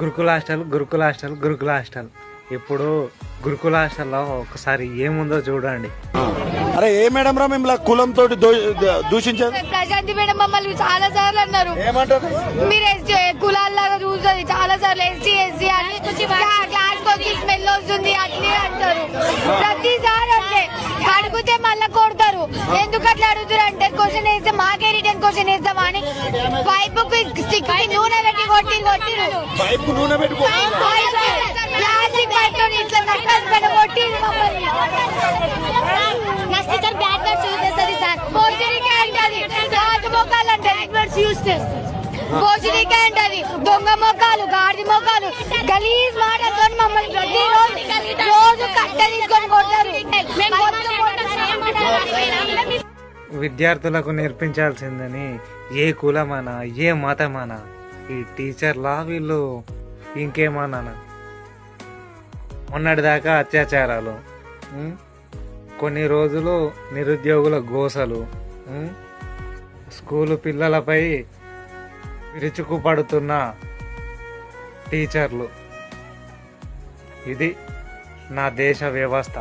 గురుకుల హాస్టల్ గురుకుల హాస్టల్ గురుకుల హాస్టల్ ఇప్పుడు గురుకుల హాస్టల్లో ఒకసారి ఏముందో చూడండి. అరే ఏ మేడం రా మేము కులంతో దూషించారు? ప్రశాంతి మేడం మమ్మల్ని చాలా సార్లు అన్నారు. ఏమంటారు? మీరు ఎస్టీ కులాల్లాగా చూస్తుంది చాలా సార్లు ఎస్సీ ఎస్సీ అని క్లాస్ వచ్చి స్మెల్ వస్తుంది అట్లే అంటారు. ప్రతిసారి అంటే అడిగితే మళ్ళీ ఎందుకు అట్లా అడుగుతారు అంటే క్వశ్చన్ వేస్తే మాకే రిటర్న్ క్వశ్చన్ వేస్తామా అని? పైపు స్టిక్ నూనె పెట్టి కొట్టి కొట్టిరు పైపు నూనె పెట్టుకో ప్లాస్టిక్ పైప్ ఇట్లా నక్కలు పెట్టి కొట్టిరు మమ్మల్ని. నా స్టిక్కర్ బ్యాడ్ వర్డ్స్ యూజ్ చేస్తుంది సార్. భోజనికే అంటది రాజు మొక్కలు అంటది వర్డ్స్ యూస్ చేస్తుంది. భోజనికే అంటది దొంగ మొక్కలు గాడిద మొక్కలు. గలీజ్ మాటలతో మమ్మల్ని ప్రతిరోజు రోజు కట్ట తీసుకొని విద్యార్థులకు నేర్పించాల్సిందని ఏ కులమానా ఏ మతమనా ఈ టీచర్లా వీళ్ళు ఇంకేమన్నా? మొన్నటిదాకా అత్యాచారాలు కొన్ని రోజులు నిరుద్యోగుల గోసలు స్కూలు పిల్లలపై విరుచుకుపడుతున్న టీచర్లు. ఇది నా దేశ వ్యవస్థ.